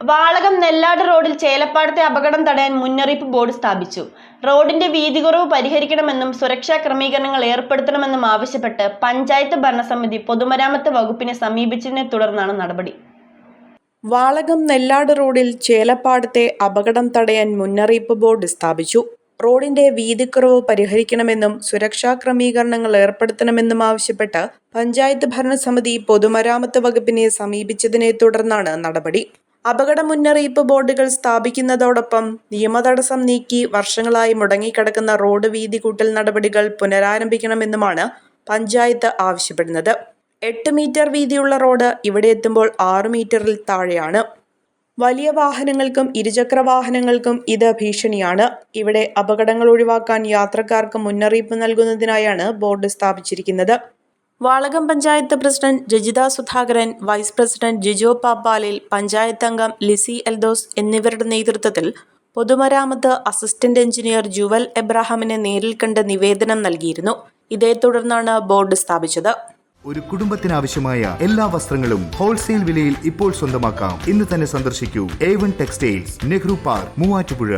വാളകം നെല്ലാട് റോഡിൽ ചേലപ്പാടത്തെ അപകടം തടയാൻ മുന്നറിയിപ്പ് ബോർഡ് സ്ഥാപിച്ചു. റോഡിന്റെ വീതി കുറവ് പരിഹരിക്കണമെന്നും സുരക്ഷാ ക്രമീകരണങ്ങൾ ഏർപ്പെടുത്തണമെന്നും ആവശ്യപ്പെട്ട് പഞ്ചായത്ത് ഭരണസമിതി പൊതുമരാമത്ത് വകുപ്പിനെ സമീപിച്ചതിനെ തുടർന്നാണ് നടപടി. വാളകം നെല്ലാട് റോഡിൽ ചേലപ്പാടത്തെ അപകടം തടയാൻ മുന്നറിയിപ്പ് ബോർഡ് സ്ഥാപിച്ചു. റോഡിന്റെ വീതിക്കുറവ് പരിഹരിക്കണമെന്നും സുരക്ഷാ ക്രമീകരണങ്ങൾ ഏർപ്പെടുത്തണമെന്നും ആവശ്യപ്പെട്ട് പഞ്ചായത്ത് ഭരണസമിതി പൊതുമരാമത്ത് വകുപ്പിനെ സമീപിച്ചതിനെ തുടർന്നാണ് നടപടി. അപകട മുന്നറിയിപ്പ് ബോർഡുകൾ സ്ഥാപിക്കുന്നതോടൊപ്പം നിയമതടസ്സം നീക്കി വർഷങ്ങളായി മുടങ്ങിക്കിടക്കുന്ന റോഡ് വീതി കൂട്ടൽ നടപടികൾ പുനരാരംഭിക്കണമെന്നുമാണ് പഞ്ചായത്ത് ആവശ്യപ്പെടുന്നത്. എട്ട് മീറ്റർ വീതിയുള്ള റോഡ് ഇവിടെ എത്തുമ്പോൾ ആറ് മീറ്ററിൽ താഴെയാണ്. വലിയ വാഹനങ്ങൾക്കും ഇരുചക്ര വാഹനങ്ങൾക്കും ഇത് ഭീഷണിയാണ്. ഇവിടെ അപകടങ്ങൾ ഒഴിവാക്കാൻ യാത്രക്കാർക്ക് മുന്നറിയിപ്പ് നൽകുന്നതിനായാണ് ബോർഡ് സ്ഥാപിച്ചിരിക്കുന്നത്. Valakam panchayat president Rajitha Sudhakaran vice president Jijo Pappalil panchayat അംഗം ലിസി എൽദോസ് എന്നിവരുടെ നേതൃത്വത്തിൽ പൊതുമരാമത്ത് അസിസ്റ്റന്റ് എഞ്ചിനീയർ ജുവൽ എബ്രാഹാമിനെ നേരിൽ കണ്ട് നിവേദനം നൽകിയിരുന്നു. ഇതേ തുടർന്നാണ് ബോർഡ് സ്ഥാപിച്ചത്. ഒരു കുടുംബത്തിനാവശ്യമായ എല്ലാ വസ്ത്രങ്ങളും ഹോൾസെയിൽ വിലയിൽ ഇപ്പോൾ സ്വന്തമാക്കാം. ഇന്ന് തന്നെ സന്ദർശിക്കൂ. A one textiles Nehru park Muvattupuzha.